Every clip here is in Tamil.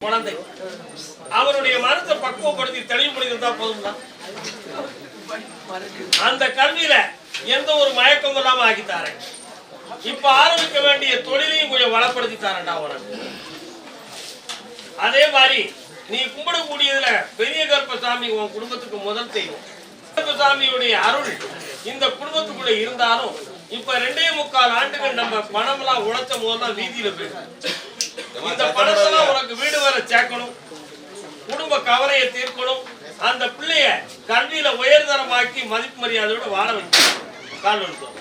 குழந்தை. அவருடைய மனத்தை பக்குவப்படுத்தி தெளிவுபடுத்திருந்தா போதும்னா அந்த கல்வியில எந்த ஒரு மயக்கம் இல்லாம ஆக்கித்தாரு இப்ப ஆரம்பிக்க வேண்டிய தொழிலையும் கொஞ்சம் வளப்படுத்தி தாரண்டா உனக்கு. அதே மாதிரி நீ கும்பிடக்கூடியதுல பெரிய கர்ப்பசாமி உன் குடும்பத்துக்கு முதல் தெய்வம். கர்ப்பசாமியுடைய அருள் இந்த குடும்பத்துக்குள்ள இருந்தாலும் இப்ப ரெண்டே முக்கால் ஆண்டுகள் நம்ம பணம்லாம் உழைச்ச போதெல்லாம் வீதியில போயிடும் இந்த பணத்தெல்லாம் உனக்கு வீடு வர சேர்க்கணும். குடும்ப கவலையை தீர்க்கணும். அந்த பிள்ளைய கல்வியில உயர்தரமாக்கி மதிப்பு மரியாதையோட வாழ வைக்கணும். கால் வலிக்கும்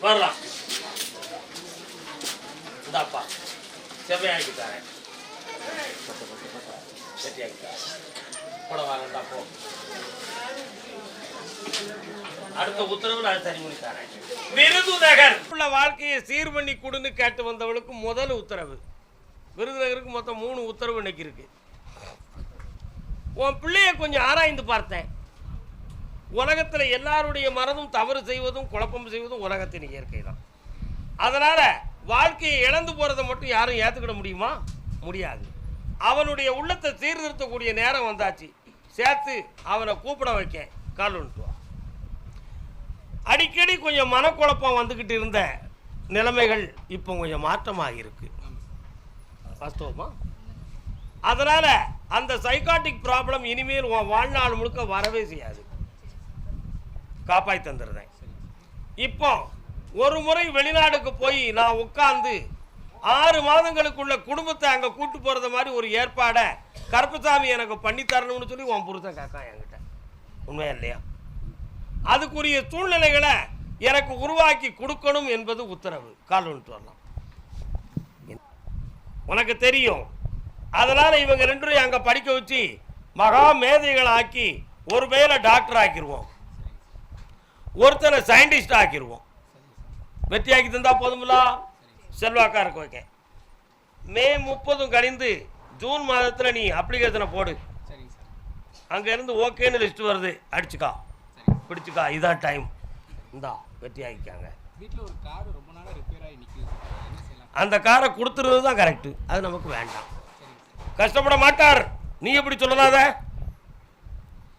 வரலாம். இந்தாப்பா. செவ்வையாக்கி தரேன். செட்டியாக்கி தரேன். கூட வாங்கண்டா போ. அடுத்த உத்தரவு நான் தனி பண்ணி தரேன். விருதுநகர். உள்ள வாழ்க்கையை சீர் பண்ணி கொடுன்னு கேட்டு வந்தவளுக்கு முதல் உத்தரவு. விருதுநகருக்கு மொத்தம் மூணு உத்தரவு இன்னைக்கு இருக்கு. உன் பிள்ளைய கொஞ்சம் ஆராய்ந்து பார்த்தேன். உலகத்தில் எல்லாருடைய மனதும் தவறு செய்வதும் குழப்பம் செய்வதும் உலகத்தின் இயற்கை தான். அதனால் வாழ்க்கையை இழந்து போகிறத மட்டும் யாரும் ஏற்றுக்கிட முடியுமா? முடியாது. அவனுடைய உள்ளத்தை சீர்திருத்தக்கூடிய நேரம் வந்தாச்சு. சேர்த்து அவனை கூப்பிட வைக்க கால் ஒன்று. அடிக்கடி கொஞ்சம் மனக்குழப்பம் வந்துக்கிட்டு இருந்த நிலைமைகள் இப்போ கொஞ்சம் மாற்றமாக இருக்கு. வாஸ்தவமா? அதனால் அந்த சைக்காட்டிக் ப்ராப்ளம் இனிமேல் உன் வாழ்நாள் முழுக்க வரவே செய்யாது. காப்பாய் தந்துடுறேன். இப்போ ஒரு முறை வெளிநாடுக்கு போய் நான் உட்காந்து ஆறு மாதங்களுக்குள்ள குடும்பத்தை அங்கே கூட்டு போகிறது மாதிரி ஒரு ஏற்பாடை கருப்பசாமி எனக்கு பண்ணி தரணும்னு சொல்லி உன் புருஷன் கேட்கான் என்கிட்ட. உண்மையா இல்லையா? அதுக்குரிய சூழ்நிலைகளை எனக்கு உருவாக்கி கொடுக்கணும் என்பது உத்தரவு. கால் வந்துட்டு வரலாம். உனக்கு தெரியும். அதனால இவங்க ரெண்டு பேரையும் அங்க படிக்க வச்சு மகா மேதைகள் ஆக்கி ஒரு பேரை டாக்டர் ஆக்கிடுவோம் ஒருத்தனை சயின்டிஸ்ட் ஆக்கிடுவோம் வெற்றியாக்கி தந்தா போதுமில்ல? செல்வாக்கா இருக்க வைக்க. மே முப்பதும் கழிந்து ஜூன் மாதத்துல நீ அப்ளிகேஷனை போடு. அங்கேருந்து ஓகேன்னு லிஸ்ட் வருது. அடிச்சுக்கா. பிடிச்சுக்கா இதான் டைம் இந்தா வெற்றி ஆகிக்காங்க வீட்டில் ஒரு கார் ரொம்ப நாளாக ரிப்பேர் ஆகி நிற்குது அந்த காரை கொடுத்துறது தான் கரெக்டு அது நமக்கு வேண்டாம். கஷ்டப்பட மாட்டார். நீ எப்படி சொல்லலாத?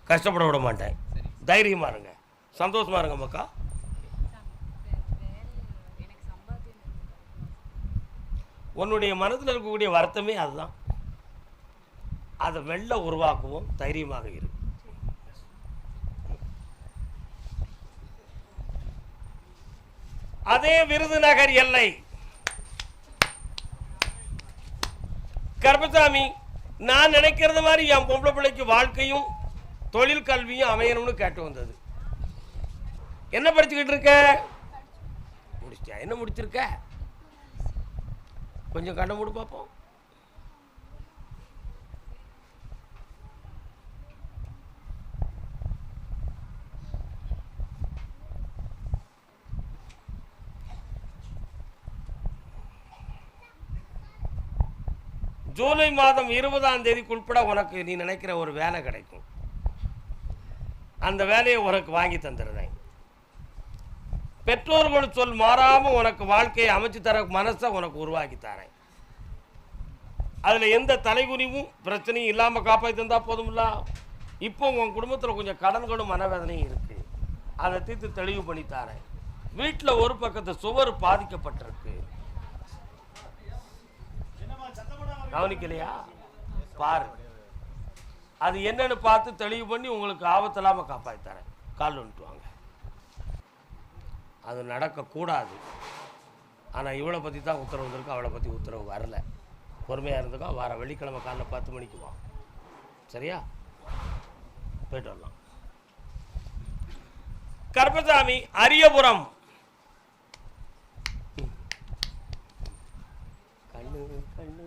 கஷ்டப்பட விட மாட்டேன். சரி தைரியமா இருங்க. சந்தோஷமா இருங்க மக்கா. உன்னுடைய மனதில் இருக்கக்கூடிய வருத்தமே அதுதான். அதை வெள்ள உருவாக்குவோம் தைரியமாக இரு. அதே விருதுநகர் எல்லை. கருப்பசாமி நான் நினைக்கிறது மாதிரி என் பொம்பளை பிள்ளைக்கு வாழ்க்கையும் தொழில் கல்வியும் அமையணும்னு கேட்டு வந்தது. என்ன படிச்சுக்கிட்டு இருக்க? முடிச்சிட்டியா? என்ன முடிச்சிருக்க? கொஞ்சம் கண்ணை மூடு பார்ப்போம் ஜூலை மாதம் இருபதாம் தேதிக்கு உட்பட உனக்கு நீ நினைக்கிற ஒரு வேலை கிடைக்கும். அந்த வேலையை உனக்கு வாங்கி தந்துடுறேன். பெற்றோர்கள் சொல் மாறாமல் உனக்கு வாழ்க்கையை அமைச்சு தர மனசை உனக்கு உருவாக்கி தரேன். அதில் எந்த தலைகுனிவும் பிரச்சனையும் இல்லாமல் காப்பாற்றி தந்தால் போதும்ல? இப்போ உன் குடும்பத்தில் கொஞ்சம் கடன்களும் மனவேதனையும் இருக்குது அதை தீர்த்து தெளிவு பண்ணி தரேன். வீட்டில் ஒரு பக்கத்து சுவர் பாதிக்கப்பட்டிருக்கு. கவனிக்கலையா? பாரு. அது என்னன்னு பார்த்து தெளிவு பண்ணி உங்களுக்கு ஆபத்து காப்பாற்றி தரேன். கால் வந்துட்டு வாங்க. அது நடக்கக்கூடாது. ஆனால் இவளை பற்றி தான் உத்தரவு வந்திருக்கு. அவளை பற்றி உத்தரவு வரல. பொறுமையாக இருந்துக்கோ. வர வெள்ளிக்கிழமை காலைல பத்து மணிக்கு வா. சரியா? போயிட்டு வரலாம். கருப்பசாமி அரியபுரம். கண்ணு கண்ணு.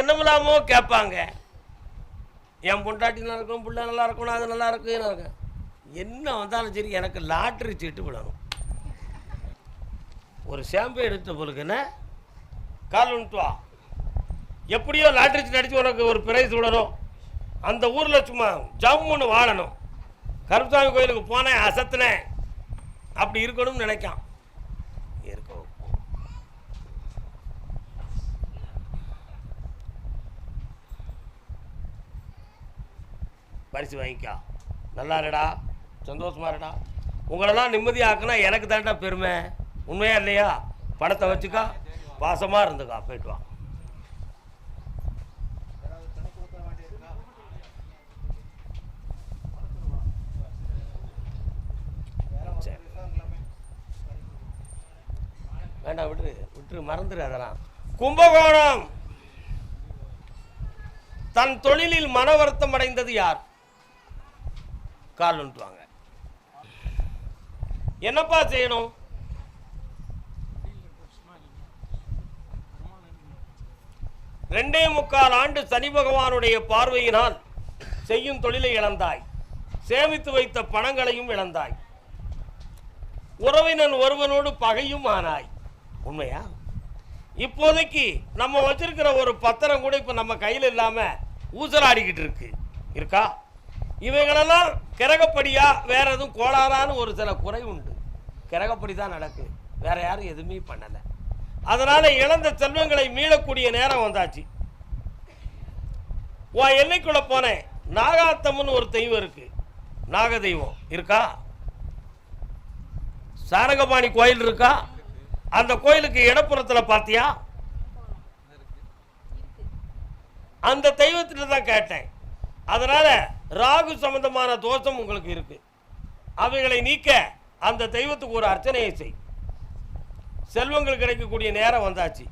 என்னமில்லாமோ கேட்பாங்க. என் பொண்டாட்டி நல்லா இருக்கணும் பிள்ளை நல்லா இருக்கணும் அது நல்லா இருக்கும் நல்லா இருக்கும் என்ன வந்தாலும் சரி எனக்கு லாட்ரி சீட்டு விடணும். ஒரு ஷாம்பு எடுத்த பொழுதுன்னா கால் வா. எப்படியோ லாட்ரி அடித்து உனக்கு ஒரு பிரைஸ் விடணும். அந்த ஊரில் சும்மா ஜம்முன்னு வாழணும். கருப்பசாமி கோயிலுக்கு போனேன் அசத்துனேன். அப்படி இருக்கணும்னு நினைக்கான் இருக்கும் பரிசு வாங்கிக்கா. நல்லா இருடா சந்தோஷமா இருடா உங்களெல்லாம் நிம்மதியாக்குனா எனக்கு தான்டா பெருமை. உண்மையா இல்லையா? பணத்தை வச்சுக்கா. பாசமாக இருந்துக்கா போயிட்டு வா. வேண்டாம் விட்டுரு. விட்டுரு. மறந்துடு அதெல்லாம். கும்பகோணம். தன் தொழிலில் மன வருத்தம் அடைந்தது யார்? கால் என்னப்பா செய்யணும்? ரெண்டே முக்கால் ஆண்டு சனி பகவானுடைய பார்வையினால் செய்யும் தொழிலை இழந்தாய். சேமித்து வைத்த பணங்களையும் இழந்தாய். உறவினன் ஒருவனோடு பகையும் ஆனாய். உண்மையா? இப்போதைக்கு நம்ம வச்சிருக்கிற ஒரு பத்திரம் கூட இப்போ நம்ம கையில் இல்லாமல் ஊசலாடிக்கிட்டு இருக்கு. இருக்கா? இவைகளெல்லாம் கிரகப்படியா வேற எதுவும் கோளாறான்னு ஒரு சில குறை உண்டு. கிரகப்படி தான் நடக்கு. வேற யாரும் எதுவுமே பண்ணலை. அதனால இழந்த செல்வங்களை மீளக்கூடிய நேரம் வந்தாச்சு. உன் எல்லைக்குள்ள போனேன். நாகாத்தம்மன் ஒரு தெய்வம் இருக்கு. நாக தெய்வம் இருக்கா? சாரங்கபாணி கோயில் இருக்கா? அந்த கோயிலுக்கு இடப்புறத்தில் பார்த்தியா? அந்த தெய்வத்தில் தான் கேட்டேன். அதனால ராகு சம்பந்தமான தோஷம் உங்களுக்கு இருக்கு. அவைகளை நீக்க அந்த தெய்வத்துக்கு ஒரு அர்ச்சனையை செய். செல்வங்கள் கிடைக்கக்கூடிய நேரம் வந்தாச்சு.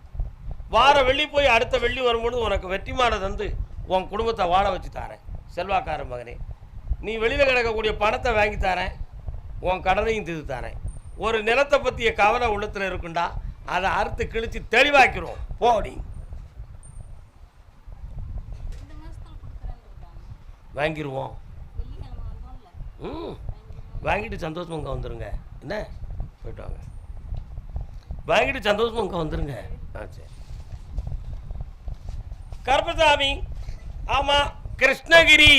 வார வெள்ளி போய் அடுத்த வெள்ளி வரும்பொழுது உனக்கு வெற்றிமான தந்து உன் குடும்பத்தை வாழ வச்சு தரேன். செல்வாக்கார மகனே நீ வெளியில் கிடக்கக்கூடிய பணத்தை வாங்கி தரேன். உன் கடனையும் தீர்த்து தரேன். ஒரு நிலத்தை பற்றிய கவலை உள்ளத்தில் இருக்குண்டா. அதை அறுத்து கிழிச்சு தெளிவாக்கிறோம் போடி. வாங்கிடுவோம் ம். வாங்கிட்டு சந்தோஷமா இங்கே வந்துருங்க. என்ன? போயிட்டு வாங்க. வாங்கிட்டு சந்தோஷமா இங்கே வந்துருங்க. ஆ சரி. கருப்பசாமி. ஆமாம் கிருஷ்ணகிரி.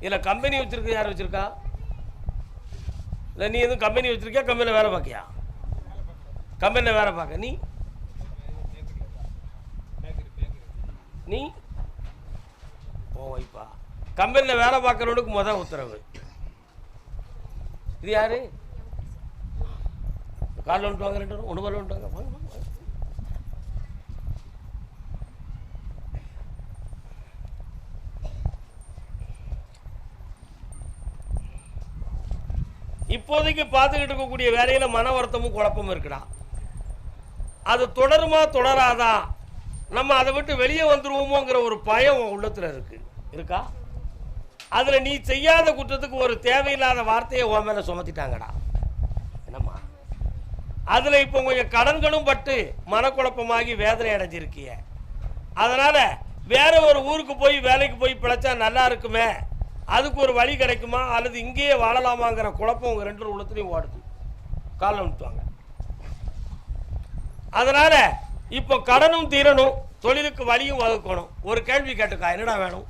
இதில் கம்பெனி வச்சிருக்க யார் வச்சிருக்கா? இல்லை நீ எதுவும் கம்பெனி வச்சிருக்கியா? கம்பெனியில் வேலை பார்க்கியா? கம்பெனியில் வேலை பார்க்க நீ? நீ? ஓ கம்பெனியில் வேலை பார்க்குறவனுக்கு முதல் உத்தரவு. இது யாரு? காலில் வந்துட்டு வாங்க ரெண்டு ஒன்று மேலே வந்துட்டு வாங்க வாங்க, வாங்க, இப்போதைக்கு பார்த்துக்கிட்டு இருக்கக்கூடிய வேலையில மன வருத்தமும் குழப்பமும் இருக்குடா. அது தொடருமா தொடராதா? நம்ம அதை விட்டு வெளியே வந்துருவோமோங்கிற ஒரு பயம் உள்ளத்தில் உள்ளத்துல இருக்கு. இருக்கா? அதில் நீ செய்யாத குற்றத்துக்கு ஒரு தேவையில்லாத வார்த்தையை உன் மேலே சுமத்திட்டாங்கடா. என்னம்மா? அதில் இப்போ கொஞ்சம் கடன்களும் பட்டு மனக்குழப்பமாகி வேதனை அடைஞ்சிருக்கிய. அதனால் வேற ஒரு ஊருக்கு போய் வேலைக்கு போய் பிழைச்சா நல்லா இருக்குமே. அதுக்கு ஒரு வழி கிடைக்குமா? அல்லது இங்கேயே வாழலாமாங்கிற குழப்பம் உங்கள் ரெண்டு உள்ளத்துலையும் ஓடுது. காலில் விட்டுவாங்க அதனால் இப்போ கடனும் தீரணும் தொழிலுக்கு வழியும் வகுக்கணும். ஒரு கேள்வி கேட்டுக்கா என்னடா வேணும்?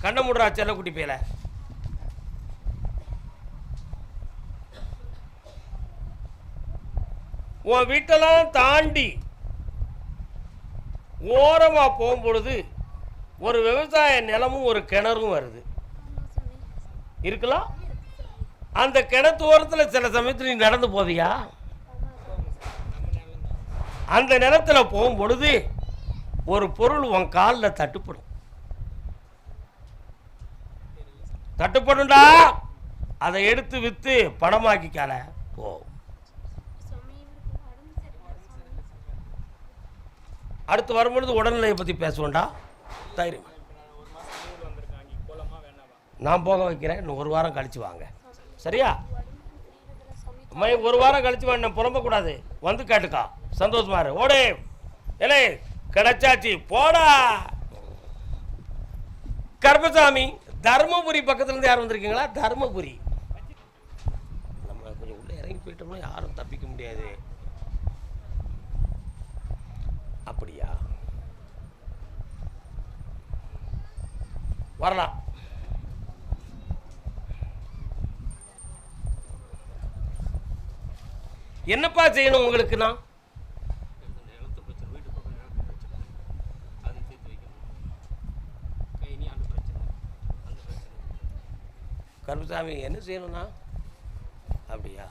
கண்ண முடுறா செல்லக்குட்டி பேல உன் வீட்டெல்லாம் தாண்டி ஓரமாக போகும்பொழுது ஒரு விவசாய நிலமும் ஒரு கிணறும் வருது. இருக்கலாம்? அந்த கிணத்து ஓரத்தில் சில சமயத்தில் நீ நடந்து போவியா? அந்த நிலத்தில் போகும் பொழுது ஒரு பொருள் உன் காலில் தட்டுப்படும். தட்டுப்படும்டா அதை எடுத்து விற்று பணமாக்கிக்கால போ. அடுத்து வரும்பொழுது உடல்நிலையை பற்றி பேசுவோண்டா தைரியம் நான் போக வைக்கிறேன். இன்னும் ஒரு வாரம் கழிச்சு வாங்க. சரியா? உடம்பு அம்மா ஒரு வாரம் கழிச்சு வாங்க. புறம்பக்கூடாது. வந்து கேட்டுக்கா. சந்தோஷமா இரு. ஓடே. ஏலே கிடைச்சாச்சு. போடா. கர்பசாமி தருமபுரி பக்கத்துலேருந்து யார் வந்திருக்கீங்களா? தருமபுரி. நம்ம கொஞ்சம் உள்ளே இறங்கி போயிட்டோம்னா யாரும் தப்பிக்க முடியாது. அப்படியா? வரலாம். என்னப்பா செய்யணும் உங்களுக்கு நான் நிலத்து பிரச்சனை வீட்டு பக்கம் நிலத்து பிரச்சனை அதை சேர்த்து வைக்கணும் கை நீ அந்த பிரச்சனை அந்த பிரச்சனை சாமி என்ன செய்யணும்னா? அப்படியா?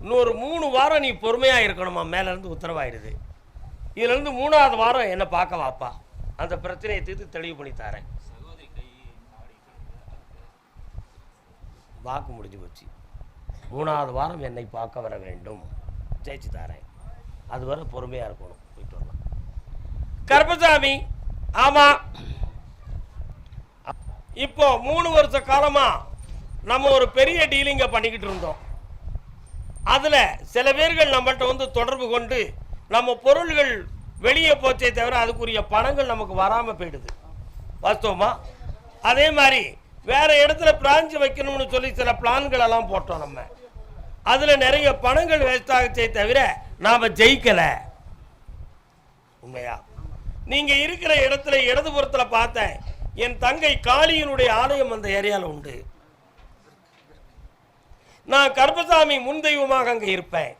இன்னொரு மூணு வாரம் நீ பொறுமையாக இருக்கணுமா? மேலேருந்து உத்தரவாயிடுது. இதுலேருந்து மூணாவது வாரம் என்னை பார்க்க வாப்பா? அந்த பிரச்சனையை தீர்த்து தெளிவு பண்ணி தரேன். சகோதரி வாக்கு முடிஞ்சு போச்சு. மூணாவது வாரம் என்னை பார்க்க வர வேண்டும். ஜெயிச்சு தரேன். அது வரை பொறுமையாக இருக்கணும். போயிட்டு வரலாம். கருப்பசாமி ஆமாம் இப்போ மூணு வருஷ காலமாக நம்ம ஒரு பெரிய டீலிங்கை பண்ணிக்கிட்டு இருந்தோம். அதில் சில பேர்கள் நம்மள்கிட்ட வந்து தொடர்பு கொண்டு நம்ம பொருள்கள் வெளியே போச்சே தவிர அதுக்குரிய பணங்கள் நமக்கு வராமல் போயிடுது. வாஸ்தவமா? அதே மாதிரி வேறு இடத்துல பிரான்ச் வைக்கணும்னு சொல்லி சில பிளான்கள் எல்லாம் போட்டோம் நம்ம. அதில் நிறைய பணங்கள் வேஸ்ட் ஆகுச்சே தவிர நாம் ஜெயிக்கலை. உண்மையா? நீங்கள் இருக்கிற இடத்துல இடதுபுறத்தில் பார்த்தேன். என் தங்கை காளியினுடைய ஆலயம் அந்த ஏரியால உண்டு. நான் கர்பசாமி முன் தெய்வமாக அங்கே இருப்பேன்.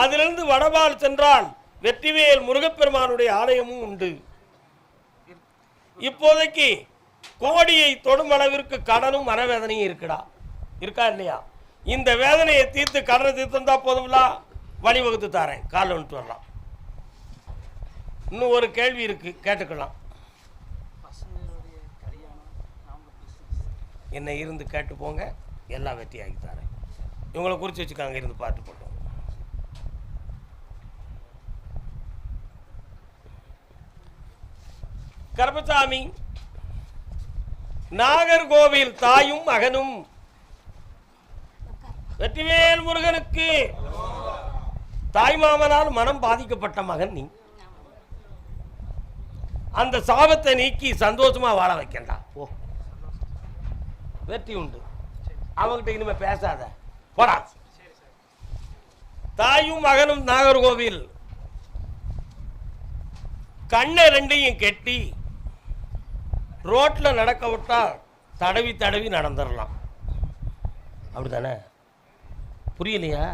அதிலிருந்து வடபால் சென்றால் வெற்றிவேல் முருகப்பெருமானுடைய ஆலயமும் உண்டு. இப்போதைக்கு கோடியை தொடும் அளவிற்கு கடனும் மனவேதனையும் இருக்குடா. இருக்கா இல்லையா? இந்த வேதனையை தீர்த்து கடனை தீர்த்து தந்தா போதும்ல வழிவகுத்து தாரேன். காலில் வந்துட்டு வரலாம் இன்னும் ஒரு கேள்வி இருக்கு. கேட்டுக்கலாம். என்னை இருந்து கேட்டு போங்க எல்லாம் வெற்றியாகி தரேன். இவங்களை குறித்து வச்சுக்காங்க இருந்து பார்த்து போட்டோம் கருப்பசாமி நாகர்கோவில் தாயும் மகனும். வெற்றிவேல் முருகனுக்கு தாய் மாமனால் மனம் பாதிக்கப்பட்ட மகன் நீ. அந்த சாபத்தை நீக்கி சந்தோஷமா வாழ வைக்கண்டா. வெற்றி உண்டு அவங்ககிட்ட இனிமே பேசாத. போடா. தாயும் மகனும் நாகர்கோவில். கண்ணை ரெண்டையும் கெட்டி ரோட்ல நடக்க விட்டால் தடவி தடவி நடந்துடலாம். அப்படிதானே புரியலையா?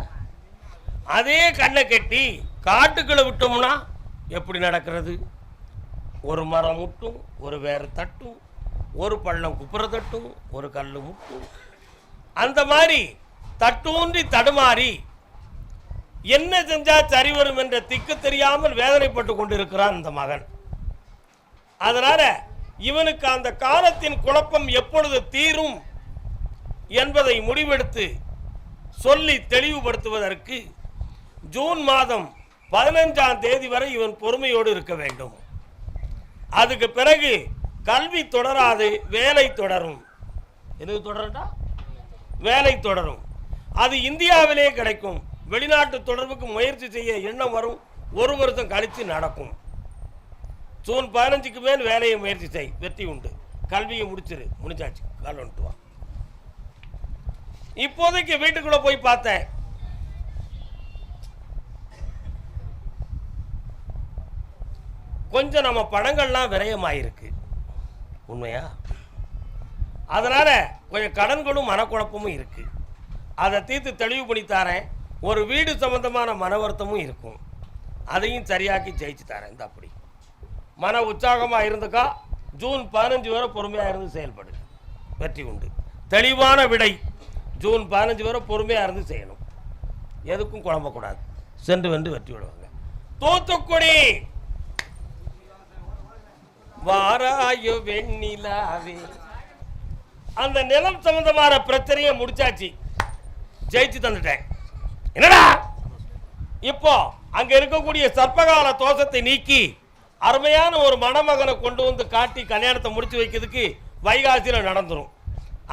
அதே கண்ணை கட்டி காட்டுக்குள்ளே விட்டோம்னா எப்படி நடக்கிறது? ஒரு மரம் முட்டும் ஒரு வேறு தட்டும் ஒரு பள்ளம் குப்புற தட்டும் ஒரு கல் முட்டும் அந்த மாதிரி தட்டூன்றி தடுமாறி என்ன செஞ்சா சரி வரும் என்ற திக்கு தெரியாமல் வேதனைப்பட்டு கொண்டிருக்கிறான் இந்த மகன். அதனால இவனுக்கு அந்த காலத்தின் குழப்பம் எப்பொழுது தீரும் என்பதை முடிவெடுத்து சொல்லி தெளிவுபடுத்துவதற்கு ஜூன் மாதம் பதினஞ்சாம் தேதி வரை இவன் பொறுமையோடு இருக்க வேண்டும். அதுக்கு பிறகு கல்வி தொடராது வேலை தொடரும். எதுக்கு தொடரட்டா? வேலை தொடரும். அது இந்தியாவிலே கிடைக்கும். வெளிநாட்டு தொடர்புக்கு முயற்சி செய்ய எண்ணம் வரும். ஒரு வருஷம் கழித்து நடக்கும். ஜூன் பதினஞ்சுக்கு மேல் வேலையை முயற்சி செய். வெற்றி உண்டு. கல்வியை முடிச்சிரு. முடிச்சாச்சு கால் வந்துட்டு வா. இப்போதைக்கு வீட்டுக்குள்ள போய் பார்த்தேன். கொஞ்சம் நம்ம படங்கள்லாம் விரயமாயிருக்கு. உண்மையா? அதனால் கொஞ்சம் கடன்களும் மனக்குழப்பமும் இருக்குது அதை தீர்த்து தெளிவு பண்ணி தரேன். ஒரு வீடு சம்பந்தமான மன வருத்தமும் இருக்கும். அதையும் சரியாக்கி ஜெயிச்சு தரேன். இந்த அப்படி. மன உற்சாகமாக இருந்துக்கா ஜூன் பதினஞ்சு வரை பொறுமையாக இருந்து செயல்படு. வெற்றி உண்டு. தெளிவான விடை ஜூன் பதினஞ்சு வரை பொறுமையாக இருந்து செய்யணும். எதுக்கும் குழம்பக்கூடாது. சென்று வென்று வெற்றி விடுவாங்க தூத்துக்குடி! வாராயோ வெண்ணிலாவே. அந்த நிலம் சம்பந்தமான பிரச்சனையை முடிச்சாச்சு. ஜெயிச்சு தந்துட்டேன். என்னடா? இப்போ அங்க இருக்கக்கூடிய சர்ப்பகால தோஷத்தை நீக்கி அருமையான ஒரு மணமகனை கொண்டு வந்து காட்டி கல்யாணத்தை முடிச்சு வைக்கிறதுக்கு வைகாசியில் நடந்துடும்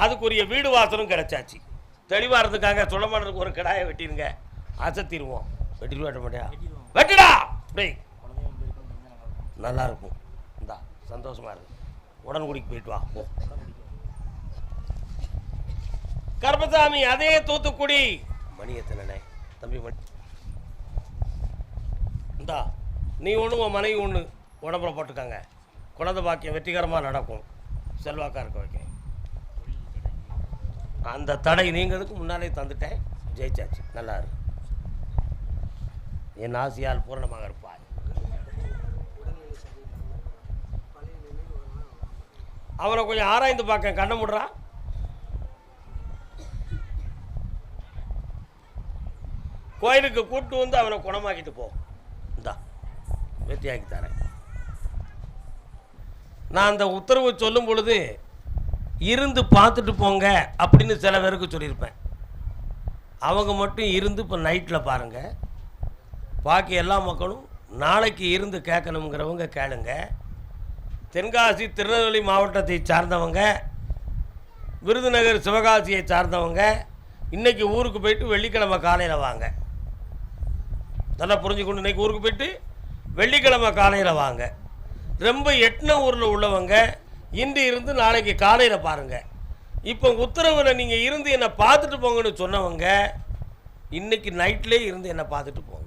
அதுக்குரிய வீடு வாசலும் கிடைச்சாச்சு. தெளிவாகிறதுக்காக இருந்துக்காங்க. ஒரு கிடாயை வெட்டிருங்க அசத்திடுவோம். வெட்டிடுவோம் வெட்டிடா! டேய் நல்லா இருக்கும். சந்தோஷமாக சந்தோஷமா இருக்கு. உடன்குடிக்கு போயிட்டு வா. போ கருப்பசாமி அதே தூத்துக்குடி. மணி எத்தனை தம்பி மணி. இந்தா நீ ஒன்று உன் மனைவி ஒன்று உடம்புல போட்டுக்கங்க குழந்தை பாக்கியம் வெற்றிகரமாக நடக்கும். செல்வாக்கா இருக்க வைக்க. அந்த தடை நீங்கிறதுக்கு முன்னாலே தந்துட்டேன். ஜெயிச்சாச்சு. நல்லா இருக்கு. என் ஆசையால் பூரணமாக இருப்பாய் அவனை கொஞ்சம் ஆராய்ந்து பார்க்க கண்ண முடுறா. கோயிலுக்கு கூட்டு வந்து அவனை குணமாக்கிட்டு போ. இந்தா வெற்றியாக்கி தரேன். நான் அந்த உத்தரவு சொல்லும் பொழுது இருந்து பார்த்துட்டு போங்க அப்படின்னு சில பேருக்கு சொல்லியிருப்பேன். அவங்க மட்டும் இருந்து இப்போ நைட்டில் பாருங்கள் பாக்கி எல்லா மக்களும் நாளைக்கு இருந்து கேட்கணுங்கிறவங்க கேளுங்கள் தென்காசி திருநெல்வேலி மாவட்டத்தை சார்ந்தவங்க விருதுநகர் சிவகாசியை சார்ந்தவங்க இன்றைக்கி ஊருக்கு போயிட்டு வெள்ளிக்கிழமை காலையில் வாங்க. நல்லா புரிஞ்சுக்கொண்டு இன்னைக்கு ஊருக்கு போயிட்டு வெள்ளிக்கிழமை காலையில் வாங்க. ரொம்ப எட்டின ஊரில் உள்ளவங்க இன்று இருந்து நாளைக்கு காலையில் பாருங்கள் இப்போ உத்தரவில் நீங்கள் இருந்து என்னை பார்த்துட்டு போங்கன்னு சொன்னவங்க இன்னைக்கு நைட்லேயே இருந்து என்னை பார்த்துட்டு போங்க.